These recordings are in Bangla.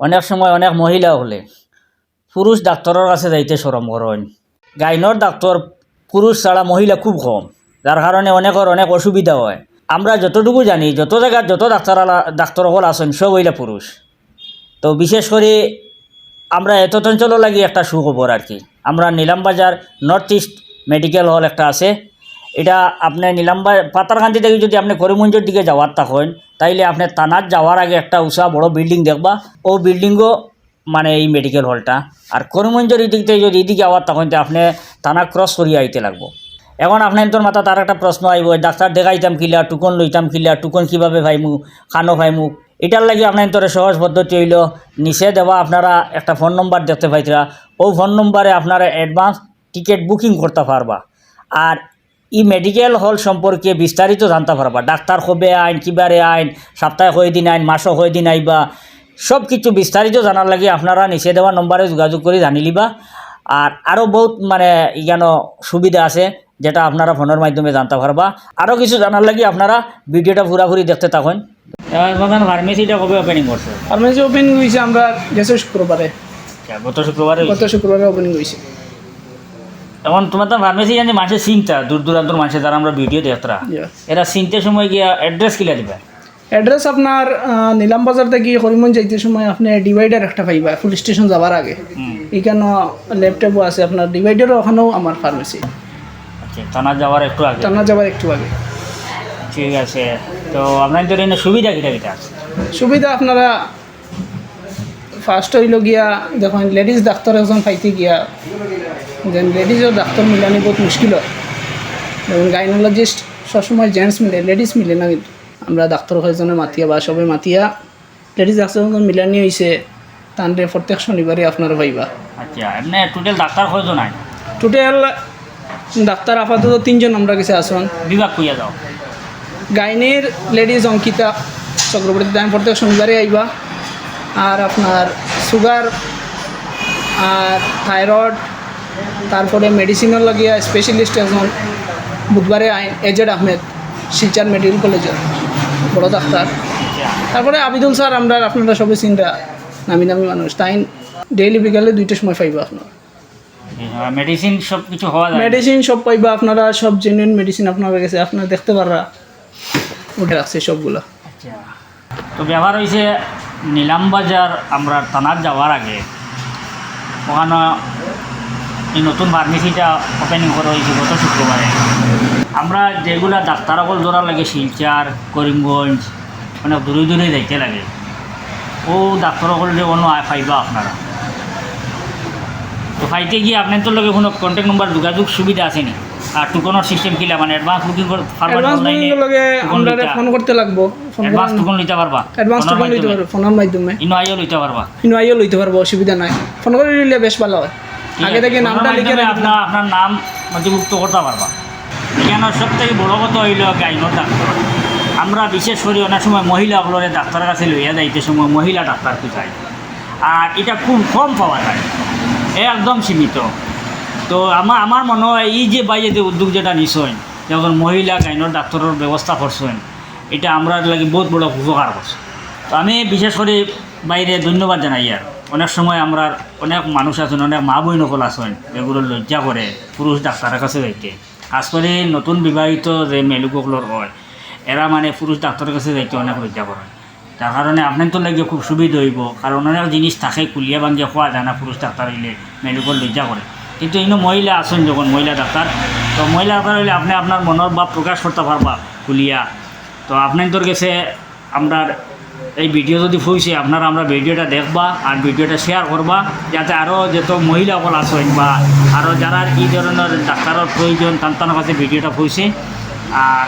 অনেক সময় অনেক মহিলা হলে পুরুষ ডাক্তারের কাছে যাইতে সরম করেন। গাইনর ডাক্তার পুরুষ ছাড়া মহিলা খুব কম, যার কারণে অনেকের অনেক অসুবিধা হয়। আমরা যতটুকু জানি, যত জায়গার যত ডাক্তার ডাক্তার হল আছেন সব হইলা পুরুষ। তো বিশেষ করে আমরা এত অঞ্চলও লাগি একটা সুখবর আর কি। আমরা Nilambazar north east medical hall একটা আছে। এটা আপনি নিলামবা পাতারকান্দি থেকে যদি আপনি করিমগঞ্জের দিকে যাওয়ার থাকেন তাইলে আপনি তানার যাওয়ার আগে একটা উষা বড় বিল্ডিং দেখবা। ও বিল্ডিংও মানে এই মেডিকেল হলটা আর করিমগঞ্জের দিক থেকে যদি এদিকে আওয়ার তখন আপনি টানা ক্রস করিয়ে আইতে লাগবো। এখন আপনার তোর মাথা তার একটা প্রশ্ন আইব ডাক্তার দেখাইতাম কিলা, টুকন লইতাম কিলা, টুকন কীভাবে ভাইমু খানো ভাইমু? এটার লাগি আপনার তোর সহজ পদ্ধতি হইল নিচে দেওয়া আপনারা একটা ফোন নম্বর দেখতে পাইতরা। ও ফোন নম্বরে আপনারা অ্যাডভান্স টিকিট বুকিং করতে পারবা। আর ই মেডিকেল হল সম্পর্কে বিস্তারিত জানতে পারবা। ডাক্তার কবে আইন কিবারে আইন সপ্তাহে কয় দিন আইন মাসও কয় দিন আইবা সব কিছু বিস্তারিত জানার লাগে আপনারা নিচে দেওয়া নম্বরে যোগাযোগ করে জানি লিবা আর আরও বহুত মানে ইগানো সুবিধা আছে যেটা আপনারা ফোনের মাধ্যমে জানতে পারবা। আরও কিছু জানার লাগে আপনারা ভিডিওটা পুরাপুরি দেখতে থাকুন। ফার্মেসিটা কবে ওপেনিং করছে? ফার্মেসি ওপেনিং হয়েছে আমরা গেছে শুক্রবারে। গত শুক্রবারে গত শুক্রবারে ওপেনিং হয়েছে এখন তোমার তো ফার্মেসি জানি মানুষের চিন্তা দূর দূরান্তর মানুষের যারা আমরা ভিডিও দেখতরা এরা চিনতে সময় গিয়া অ্যাড্রেস কিলা দিবা? অ্যাড্রেস আপনার নিলাম বাজার থেকে করিমগঞ্জ যাইতে সময় আপনি ডিভাইডার একটা পাইবা পুলিশ স্টেশন যাবার আগে। এখানে ল্যাপটপও আছে আপনার ডিভাইডারও ওখানেও আমার ফার্মেসি আচ্ছা থানা যাওয়ার একটু আগে। টানা যাবার একটু আগে। ঠিক আছে তো আপনার তো এনে সুবিধা কিটা কিটা আছে? সুবিধা আপনারা ফার্স্ট হইল গিয়া দেখুন লেডিস ডাক্তার একজন পাইতে গিয়া দেন লেডিজও ডাক্তার মিলানি বহুত মুশকিল হয়। যেমন গাইনোলজিস্ট সবসময় জেন্টস মিলে লেডিস মিলে না কিন্তু। আমরা ডাক্তার একজনে মাতিয়া বা সবাই মাতিয়া লেডিস ডাক্তার মিলানি হয়েছে তানরে প্রত্যেক শনিবারে আপনারা পাইবা আচ্ছা এমনি টোটাল ডাক্তার কয়জন নাই টোটাল ডাক্তার আপাতত তিনজন আমরা কাছে আসুন। বিভাগ কইয়া যাও গাইনের লেডিজ অঙ্কিতা চক্রবর্তী আমি প্রত্যেক শনিবারে আইবা। আর আপনার সুগার আর থাইরয়েড তারপরে মেডিসিনের লাগিয়া স্পেশালিস্ট একজন বুধবারে আইন এজেড আহমেদ শিলচার মেডিকেল কলেজের বড় ডাক্তার। তারপরে আবিদুল স্যার আমরা আপনারা সবাই চিন্তা নামি নামি মানুষ। তাই ডেইলি বিকালে দুইটার সময় পাইবা আপনারা। মেডিসিন সব কিছু হওয়া যায়। মেডিসিন সব পাইবা আপনারা সব জেনুইন মেডিসিন আপনারা কাছে আপনারা দেখতে পাররা। উঠে রাখছে সবগুলো। আচ্ছা। তো ব্যবহার হয়েছে নিলামবাজার আমরা থানার যাওয়ার আগে। ওখানে এই নতুন ফার্মেসিটা ওপেনিং করা হয়েছে গত শুক্রবারে। আমরা যেগুলা ডাক্তারকল ধরা লাগে শিলচার করিমগঞ্জ মানে দূরে দূরে যাইতে লাগে ও ডাক্তারকল যে অন্য আয় পাইবা আপনারা। তো পাইতে গিয়ে আপনার তো লগে কোনো কন্ট্যাক্ট নম্বর যোগাযোগ সুবিধা আসেনি আর টুকনের সিস্টেম কিলা মানে অ্যাডভান্স বুকিং করে বুকিং লগে আমরা ফোন করতে লাগবো। ফোন অ্যাডভান্স টুকন লইতে পারবা অ্যাডভান্স টোকন লইতে। পারব ফোনের মাধ্যমে ইনো আইও লইতে পারবা। কিন্তু আইও লইতে পারব অসুবিধা নাই। ফোন করে নিলে বেশ ভালো হয়। আগে থেকে নামটা লিখে আপনার আপনার নাম নথিভুক্ত করতে পারবা। এখানে সব থেকে বড় কথা হইল গাইনোর ডাক্তার আমরা বিশেষ করে অনেক সময় মহিলাগুলোরে ডাক্তারের কাছে লইয়া যাইতে সময় মহিলা ডাক্তার চাই আর এটা খুব কম পাওয়া যায়। একদম সীমিত। তো আমার আমার মনে হয় এই যে বাইরে যে উদ্যোগ যেটা নিশ্চয় যখন মহিলা গাইনোর ডাক্তারের ব্যবস্থা করছেন এটা আমরা লাগে বহুত বড় উপকার করছে। তো আমি বিশেষ করে বাইরে ধন্যবাদ জানাই আর। অনেক সময় আমরা অনেক মানুষ আছেন, অনেক মা বই নকল আছেন এগুলো লজ্জা করে, পুরুষ ডাক্তারের কাছে যাইতে। খাস করে নতুন বিবাহিত যে মেলুকগুলোর হয়, এরা মানে পুরুষ ডাক্তারের কাছে যাইতে অনেক লজ্জা করে। তার কারণে আপনার তো লাগে খুব সুবিধা হইব, কারণ অনেক জিনিস থাকে, কুলিয়া ভাঙ্গিয়া খোয়া যায় না পুরুষ ডাক্তার হইলে মেডিকেল লজ্জা করে। কিন্তু ইনো মহিলা আছেন যখন, মহিলা ডাক্তার, তো মহিলা ডাক্তার হইলে আপনি আপনার মনের ভাব প্রকাশ করতে পারবা, কুলিয়া। তো আপনার তোর কাছে আমরা এই ভিডিও যদি ফুইছে, আপনারা আমরা ভিডিওটা দেখবা আর ভিডিওটা শেয়ার করবা, যাতে আরও যত মহিলাসকল আছেন বা আরও যারা এই ধরনের ডাক্তারের প্রয়োজন, তার কাছে ভিডিওটা ফুইছে। আর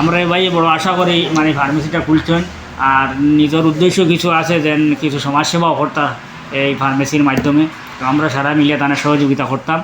আমরা এবারে বড় আশা করি মানে ফার্মেসিটা খুলছেন। আর নিজের উদ্দেশ্য কিছু আছে যেন কিছু সমাজসেবাও করতাম এই ফার্মেসির মাধ্যমে। তো আমরা সারা মিলিয়ে তাদের সহযোগিতা করতাম।